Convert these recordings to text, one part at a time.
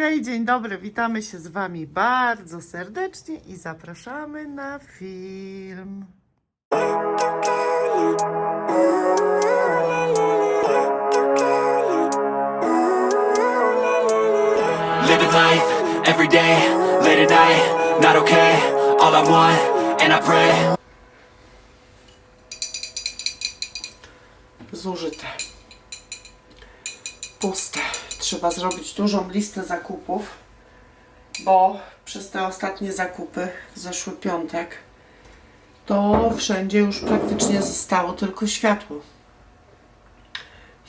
Hej, dzień dobry, witamy się z Wami bardzo serdecznie i zapraszamy na film. Living life, every day, late at night, not okay All I want, and I pray Zużyte. Puste. Trzeba zrobić dużą listę zakupów, bo przez te ostatnie zakupy w zeszły piątek to wszędzie już praktycznie zostało tylko światło.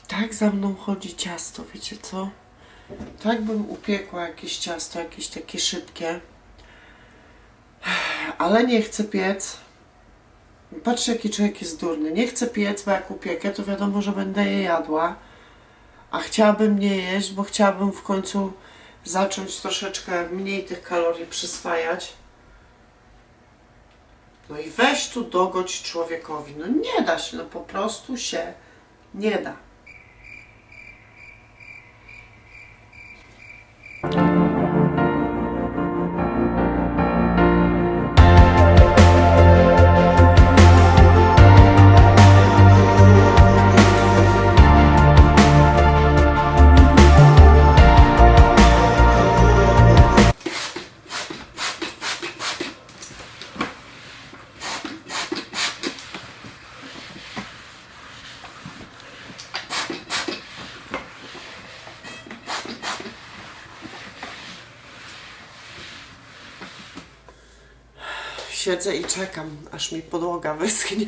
I tak za mną chodzi ciasto, wiecie co? Tak bym upiekła jakieś ciasto, jakieś takie szybkie. Ale nie chcę piec. Patrzcie, jaki człowiek jest durny. Nie chcę piec, bo jak upiekę, to wiadomo, że będę je jadła. A chciałabym nie jeść, bo chciałabym w końcu zacząć troszeczkę mniej tych kalorii przyswajać. No i weź tu dogodź człowiekowi. No nie da się, no po prostu się nie da. Siedzę i czekam, aż mi podłoga wyschnie.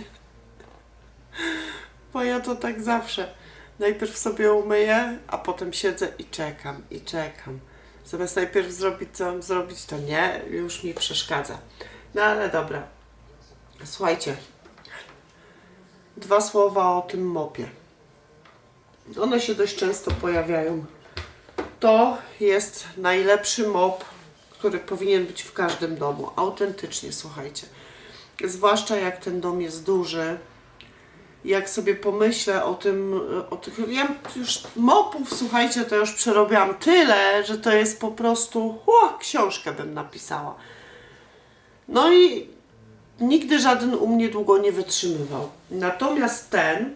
Bo ja to tak zawsze. Najpierw sobie umyję, a potem siedzę i czekam, i czekam. Zamiast najpierw zrobić, co mam zrobić, to nie, już mi przeszkadza. No ale dobra. Słuchajcie. Dwa słowa o tym mopie. One się dość często pojawiają. To jest najlepszy mop, który powinien być w każdym domu. Autentycznie, słuchajcie. Zwłaszcza jak ten dom jest duży. Jak sobie pomyślę o tym, o tych, ja już mopów, słuchajcie, to już przerobiłam tyle, że to jest po prostu, o, książkę bym napisała. No i nigdy żaden u mnie długo nie wytrzymywał. Natomiast ten,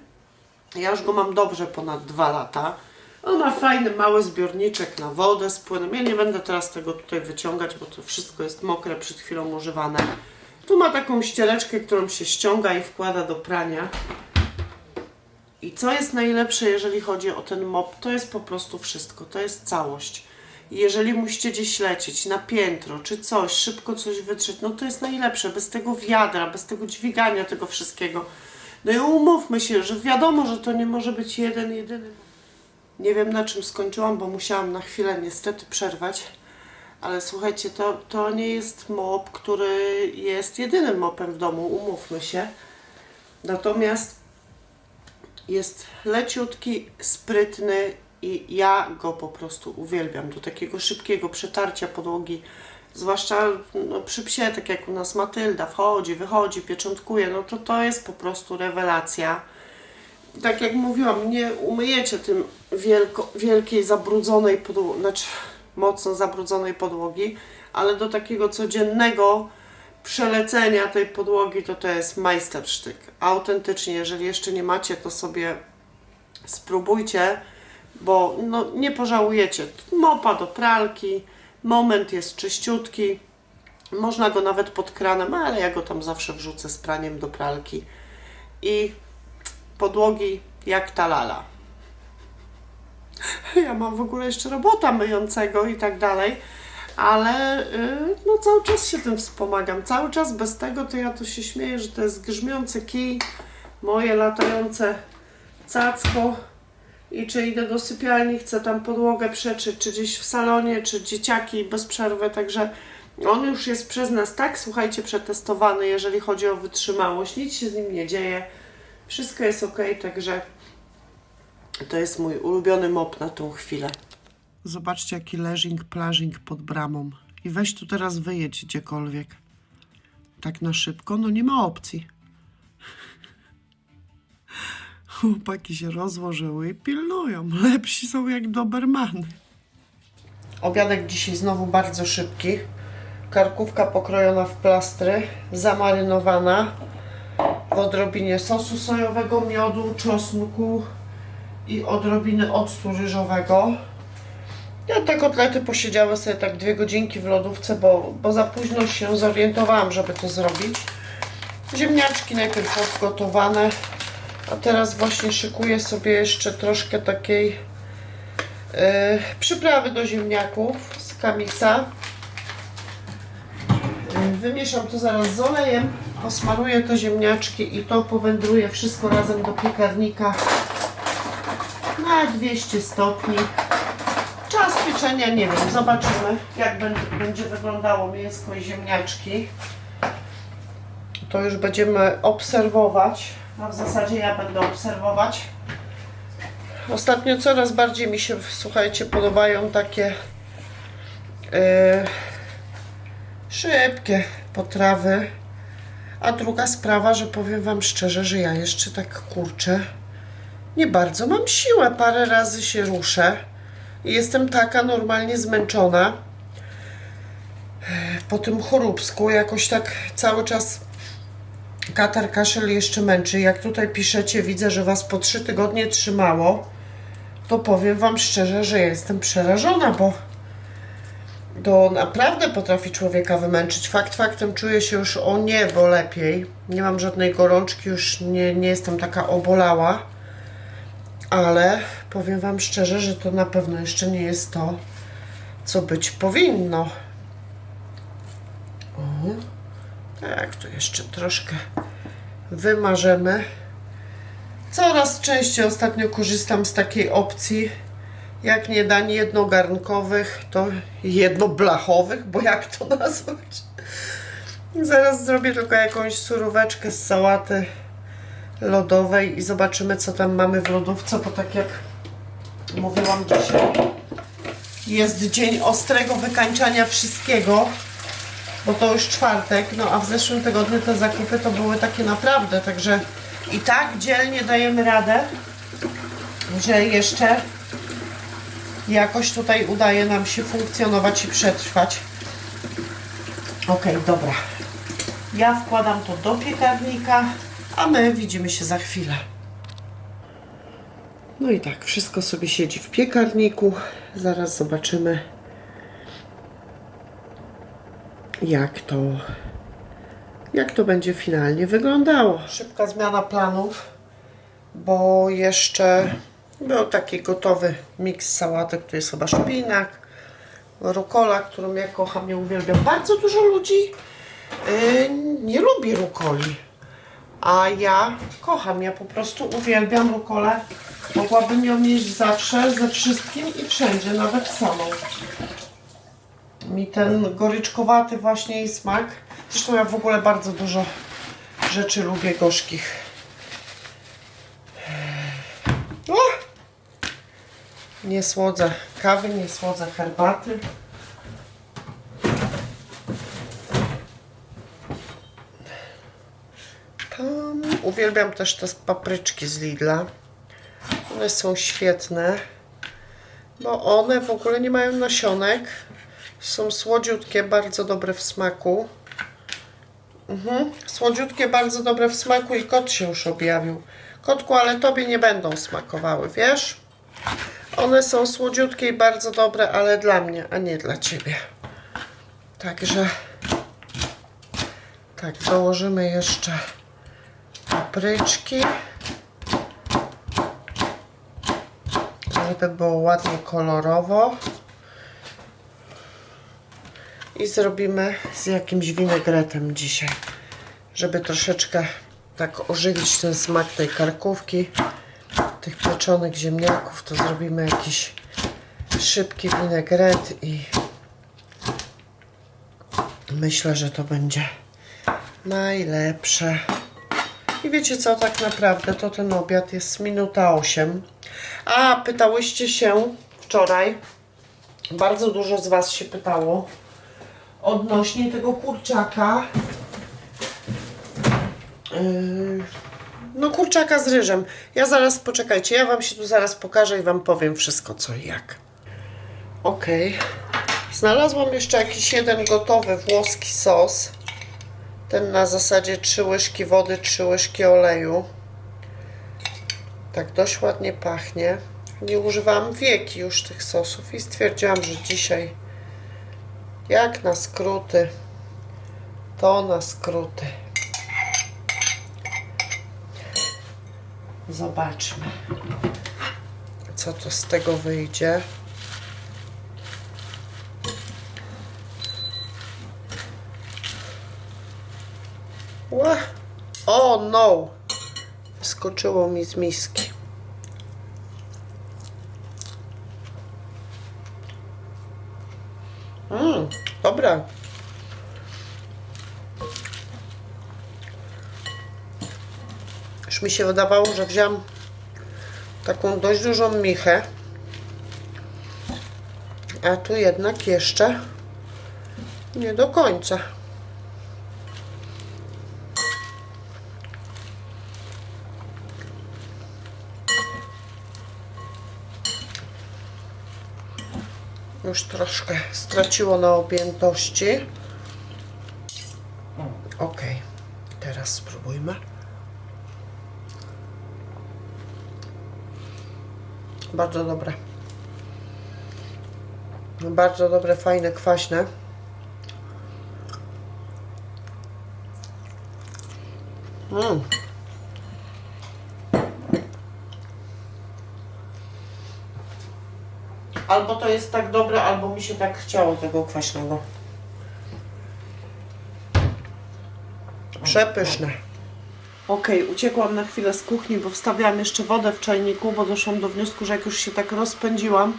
ja już go mam dobrze ponad dwa lata. On ma fajny, mały zbiorniczek na wodę z płynem. Ja nie będę teraz tego tutaj wyciągać, bo to wszystko jest mokre, przed chwilą używane. Tu ma taką ścieleczkę, którą się ściąga i wkłada do prania. I co jest najlepsze, jeżeli chodzi o ten mop, to jest po prostu wszystko, to jest całość. Jeżeli musicie gdzieś lecieć na piętro czy coś, szybko coś wytrzeć, no to jest najlepsze. Bez tego wiadra, bez tego dźwigania tego wszystkiego. No i umówmy się, że wiadomo, że to nie może być jeden, jedyny. Nie wiem na czym skończyłam, bo musiałam na chwilę niestety przerwać. Ale słuchajcie, to, to nie jest mop, który jest jedynym mopem w domu, umówmy się. Natomiast jest leciutki, sprytny i ja go po prostu uwielbiam. Do takiego szybkiego przetarcia podłogi, zwłaszcza no, przy psie, tak jak u nas Matylda, wchodzi, wychodzi, pieczątkuje, no to to jest po prostu rewelacja. Tak jak mówiłam, nie umyjecie tym wielko, wielkiej, zabrudzonej podłogi, znaczy mocno zabrudzonej podłogi, ale do takiego codziennego przelecenia tej podłogi to to jest majstersztyk. Autentycznie, jeżeli jeszcze nie macie, to sobie spróbujcie, bo no, nie pożałujecie. Mopa do pralki, moment jest czyściutki, można go nawet pod kranem, ale ja go tam zawsze wrzucę z praniem do pralki i podłogi jak ta lala. Ja mam w ogóle jeszcze robota myjącego i tak dalej, ale y, no cały czas się tym wspomagam. Cały czas bez tego to ja to się śmieję, że to jest grzmiący kij, moje latające cacko i czy idę do sypialni, chcę tam podłogę przeczyć, czy gdzieś w salonie, czy dzieciaki bez przerwy, także on już jest przez nas tak, słuchajcie, przetestowany, jeżeli chodzi o wytrzymałość, nic się z nim nie dzieje, wszystko jest ok, także to jest mój ulubiony mop na tą chwilę. Zobaczcie, jaki leżing, plażing pod bramą. I weź tu teraz wyjedź gdziekolwiek. Tak na szybko, no nie ma opcji. Chłopaki się rozłożyły i pilnują. Lepsi są jak dobermany. Obiadek dzisiaj znowu bardzo szybki. Karkówka pokrojona w plastry, zamarynowana odrobinie sosu sojowego, miodu, czosnku i odrobiny octu ryżowego. Ja te kotlety posiedziały sobie tak dwie godzinki w lodówce, bo, bo za późno się zorientowałam, żeby to zrobić. Ziemniaczki najpierw odgotowane, a teraz właśnie szykuję sobie jeszcze troszkę takiej yy, przyprawy do ziemniaków z kamisa. Wymieszam to zaraz z olejem, posmaruję te ziemniaczki i to powędruje wszystko razem do piekarnika na 200 stopni. Czas pieczenia nie wiem, zobaczymy jak będzie, wyglądało mięsko i ziemniaczki. To już będziemy obserwować. No w zasadzie ja będę obserwować. Ostatnio coraz bardziej mi się, słuchajcie, podobają takie yy, szybkie potrawy. A druga sprawa, że powiem Wam szczerze, że ja jeszcze tak kurczę, nie bardzo mam siłę. Parę razy się ruszę jestem taka normalnie zmęczona. Po tym choróbsku jakoś tak cały czas katar kaszel jeszcze męczy. Jak tutaj piszecie, widzę, że Was po trzy tygodnie trzymało, to powiem Wam szczerze, że ja jestem przerażona, bo to naprawdę potrafi człowieka wymęczyć. Fakt faktem czuję się już o niebo lepiej. Nie mam żadnej gorączki, już nie, nie jestem taka obolała. Ale powiem Wam szczerze, że to na pewno jeszcze nie jest to, co być powinno. O, tak, tu jeszcze troszkę wymarzemy. Coraz częściej ostatnio korzystam z takiej opcji, jak nie dań jednogarnkowych, to jednoblachowych, bo jak to nazwać? Zaraz zrobię tylko jakąś suróweczkę z sałaty lodowej i zobaczymy, co tam mamy w lodówce, bo tak jak mówiłam dzisiaj, jest dzień ostrego wykańczania wszystkiego, bo to już czwartek, no a w zeszłym tygodniu te zakupy to były takie naprawdę, także i tak dzielnie dajemy radę, że jeszcze jakoś tutaj udaje nam się funkcjonować i przetrwać. Ok, dobra. Ja wkładam to do piekarnika, a my widzimy się za chwilę. No i tak, wszystko sobie siedzi w piekarniku. Zaraz zobaczymy, jak to, jak to będzie finalnie wyglądało. Szybka zmiana planów, bo jeszcze był taki gotowy miks sałatek. Tu jest chyba szpinak, rukola, którą ja kocham, ja uwielbiam. Bardzo dużo ludzi yy, nie lubi rukoli. A ja kocham, ja po prostu uwielbiam rukolę. Mogłabym ją jeść zawsze, ze wszystkim i wszędzie, nawet samą. Mi ten goryczkowaty właśnie jej smak. Zresztą ja w ogóle bardzo dużo rzeczy lubię gorzkich. O! Nie słodzę kawy, nie słodzę herbaty. Tam uwielbiam też te papryczki z Lidla. One są świetne, bo one w ogóle nie mają nasionek. Są słodziutkie, bardzo dobre w smaku. Mhm. Słodziutkie, bardzo dobre w smaku i kot się już objawił. Kotku, ale tobie nie będą smakowały, wiesz? One są słodziutkie i bardzo dobre, ale dla mnie, a nie dla ciebie. Także tak, dołożymy jeszcze papryczki. Żeby było ładnie kolorowo. I zrobimy z jakimś winegretem dzisiaj, żeby troszeczkę tak ożywić ten smak tej karkówki, tych pieczonych ziemniaków, to zrobimy jakiś szybki winegret i myślę, że to będzie najlepsze. I wiecie co, tak naprawdę to ten obiad jest minuta 8. A, pytałyście się wczoraj, bardzo dużo z Was się pytało odnośnie tego kurczaka. Yy, no kurczaka z ryżem. Ja zaraz, poczekajcie, ja Wam się tu zaraz pokażę i Wam powiem wszystko co i jak. Okej. Znalazłam jeszcze jakiś jeden gotowy włoski sos. Ten na zasadzie 3 łyżki wody, 3 łyżki oleju. Tak dość ładnie pachnie. Nie używałam wieki już tych sosów i stwierdziłam, że dzisiaj jak na skróty, to na skróty. Zobaczmy, co to z tego wyjdzie. O no! Skoczyło mi z miski. Mmm, dobra. Już mi się wydawało, że wziąłem taką dość dużą michę. A tu jednak jeszcze nie do końca. Już troszkę straciło na objętości. Ok, teraz spróbujmy. Bardzo dobre. Bardzo dobre, fajne, kwaśne. Mm. Albo to jest tak dobre, albo mi się tak chciało tego kwaśnego. Przepyszne. Okej, uciekłam na chwilę z kuchni, bo wstawiałam jeszcze wodę w czajniku, bo doszłam do wniosku, że jak już się tak rozpędziłam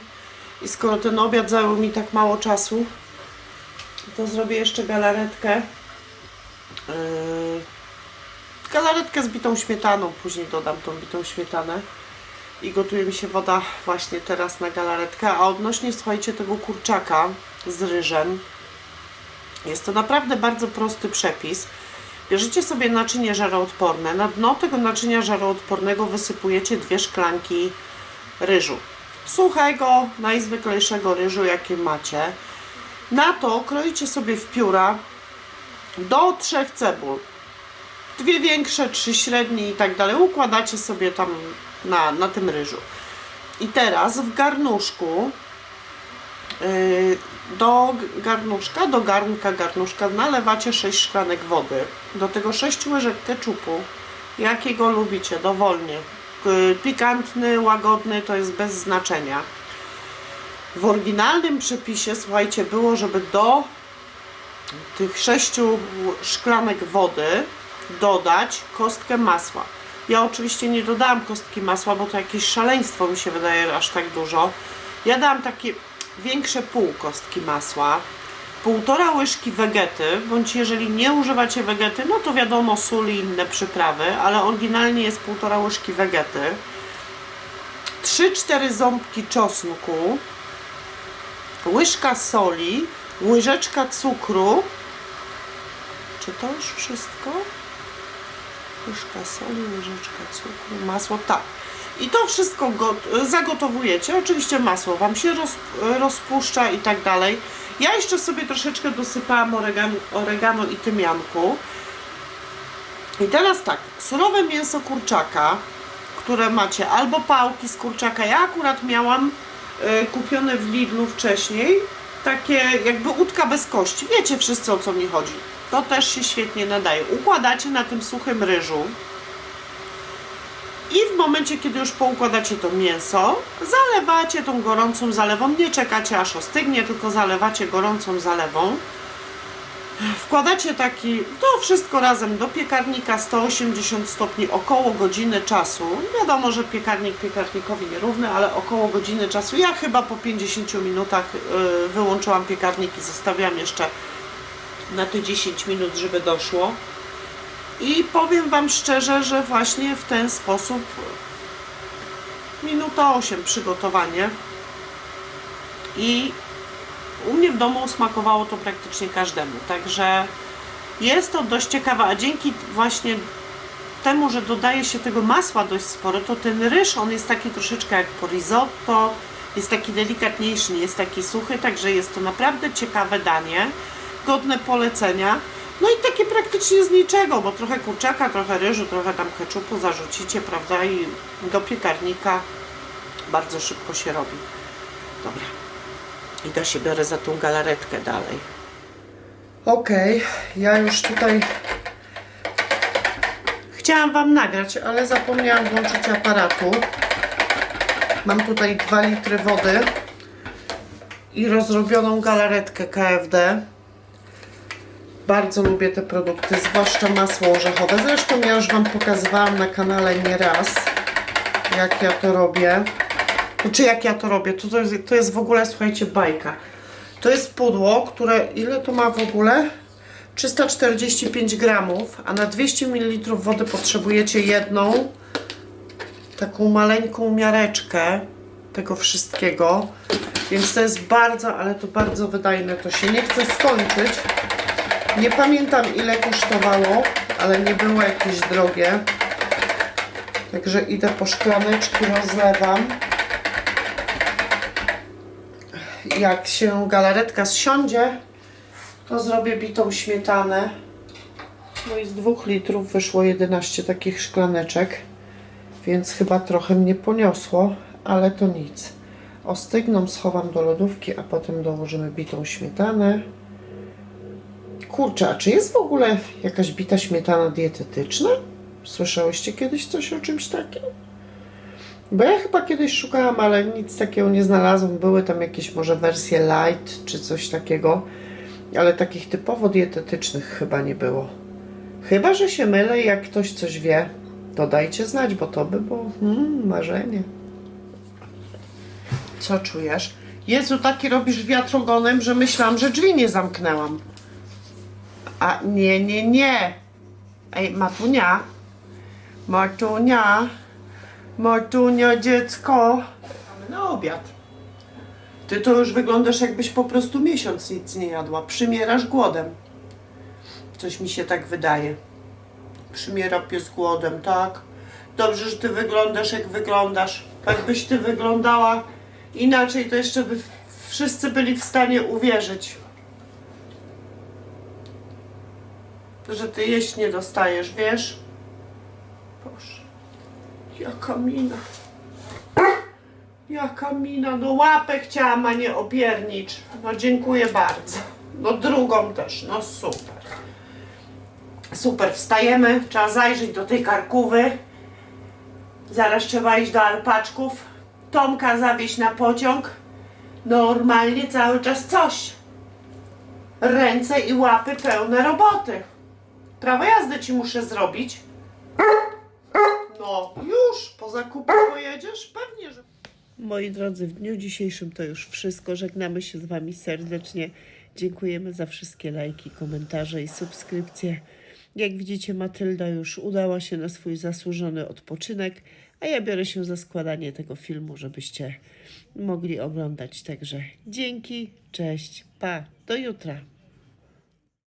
i skoro ten obiad zajął mi tak mało czasu, to zrobię jeszcze galaretkę. Yy, galaretkę z bitą śmietaną, później dodam tą bitą śmietanę i gotuje mi się woda właśnie teraz na galaretkę. A odnośnie, słuchajcie, tego kurczaka z ryżem, jest to naprawdę bardzo prosty przepis. Bierzecie sobie naczynie żaroodporne. Na dno tego naczynia żaroodpornego wysypujecie dwie szklanki ryżu. Suchego, najzwyklejszego ryżu, jakie macie. Na to kroicie sobie w pióra do trzech cebul. Dwie większe, trzy średnie i tak dalej. Układacie sobie tam na, na tym ryżu. I teraz w garnuszku yy, do garnuszka, do garnka garnuszka nalewacie 6 szklanek wody. Do tego 6 łyżek keczupu, jakiego lubicie, dowolnie. Pikantny, łagodny, to jest bez znaczenia. W oryginalnym przepisie, słuchajcie, było, żeby do tych 6 szklanek wody dodać kostkę masła. Ja oczywiście nie dodałam kostki masła, bo to jakieś szaleństwo mi się wydaje aż tak dużo. Ja dałam takie większe pół kostki masła, półtora łyżki wegety, bądź jeżeli nie używacie wegety, no to wiadomo sól i inne przyprawy, ale oryginalnie jest półtora łyżki wegety, 3-4 ząbki czosnku, łyżka soli, łyżeczka cukru. Czy to już wszystko? Łyżka soli, łyżeczka cukru, masło, tak. I to wszystko go, zagotowujecie. Oczywiście masło Wam się roz, rozpuszcza i tak dalej. Ja jeszcze sobie troszeczkę dosypałam oregano, oregano i tymianku. I teraz tak, surowe mięso kurczaka, które macie, albo pałki z kurczaka. Ja akurat miałam y, kupione w Lidlu wcześniej, takie jakby łódka bez kości. Wiecie wszyscy o co mi chodzi. To też się świetnie nadaje. Układacie na tym suchym ryżu. I w momencie, kiedy już poukładacie to mięso, zalewacie tą gorącą zalewą. Nie czekacie aż ostygnie, tylko zalewacie gorącą zalewą. Wkładacie taki, to wszystko razem do piekarnika 180 stopni, około godziny czasu. Wiadomo, że piekarnik piekarnikowi nierówny, ale około godziny czasu. Ja chyba po 50 minutach y, wyłączyłam piekarnik i zostawiam jeszcze na te 10 minut, żeby doszło. I powiem Wam szczerze, że właśnie w ten sposób minuta 8 przygotowanie i u mnie w domu smakowało to praktycznie każdemu, także jest to dość ciekawe, a dzięki właśnie temu, że dodaje się tego masła dość sporo, to ten ryż, on jest taki troszeczkę jak po risotto, Jest taki delikatniejszy, nie jest taki suchy, także jest to naprawdę ciekawe danie, godne polecenia. No i takie praktycznie z niczego, bo trochę kurczaka, trochę ryżu, trochę tam keczupu zarzucicie, prawda? I do piekarnika bardzo szybko się robi. Dobra. Idę się biorę za tą galaretkę dalej. Okej, ja już tutaj chciałam Wam nagrać, ale zapomniałam włączyć aparatu. Mam tutaj 2 litry wody i rozrobioną galaretkę KFD. Bardzo lubię te produkty, zwłaszcza masło orzechowe. Zresztą ja już Wam pokazywałam na kanale nieraz, jak ja to robię. Czy jak ja to robię? To, to, jest, to jest w ogóle, słuchajcie, bajka. To jest pudło, które, ile to ma w ogóle? 345 gramów, a na 200 ml wody potrzebujecie jedną taką maleńką miareczkę tego wszystkiego. Więc to jest bardzo, ale to bardzo wydajne. To się nie chce skończyć. Nie pamiętam ile kosztowało, ale nie było jakieś drogie. Także idę po szklaneczki, rozlewam. Jak się galaretka zsiądzie, to zrobię bitą śmietanę. No i z dwóch litrów wyszło 11 takich szklaneczek, więc chyba trochę mnie poniosło, ale to nic. Ostygną, schowam do lodówki, a potem dołożymy bitą śmietanę. Kurczę, a czy jest w ogóle jakaś bita śmietana dietetyczna? Słyszałyście kiedyś coś o czymś takim? Bo ja chyba kiedyś szukałam, ale nic takiego nie znalazłam. Były tam jakieś może wersje light czy coś takiego, ale takich typowo dietetycznych chyba nie było. Chyba, że się mylę jak ktoś coś wie, to dajcie znać, bo to by było hmm, marzenie. Co czujesz? Jezu, taki robisz wiatr ogonem, że myślałam, że drzwi nie zamknęłam. A nie, nie, nie. Ej, Matunia. Matunia. Matunia, dziecko. Mamy na obiad. Ty to już wyglądasz jakbyś po prostu miesiąc nic nie jadła. Przymierasz głodem. Coś mi się tak wydaje. Przymiera pies głodem, tak? Dobrze, że ty wyglądasz jak wyglądasz. Jakbyś ty wyglądała inaczej, to jeszcze by wszyscy byli w stanie uwierzyć. Że ty jeść nie dostajesz, wiesz? Boże. Jaka mina. Jaka mina. No łapę chciałam, a nie opiernicz. No dziękuję bardzo. No drugą też. No super. Super, wstajemy. Trzeba zajrzeć do tej karkówy. Zaraz trzeba iść do alpaczków. Tomka zawieźć na pociąg. Normalnie cały czas coś. Ręce i łapy pełne roboty. Prawo jazdy ci muszę zrobić. No, już po zakupy pojedziesz? Pewnie, że. Moi drodzy, w dniu dzisiejszym to już wszystko. Żegnamy się z Wami serdecznie. Dziękujemy za wszystkie lajki, komentarze i subskrypcje. Jak widzicie, Matylda już udała się na swój zasłużony odpoczynek, a ja biorę się za składanie tego filmu, żebyście mogli oglądać. Także dzięki, cześć, pa, do jutra.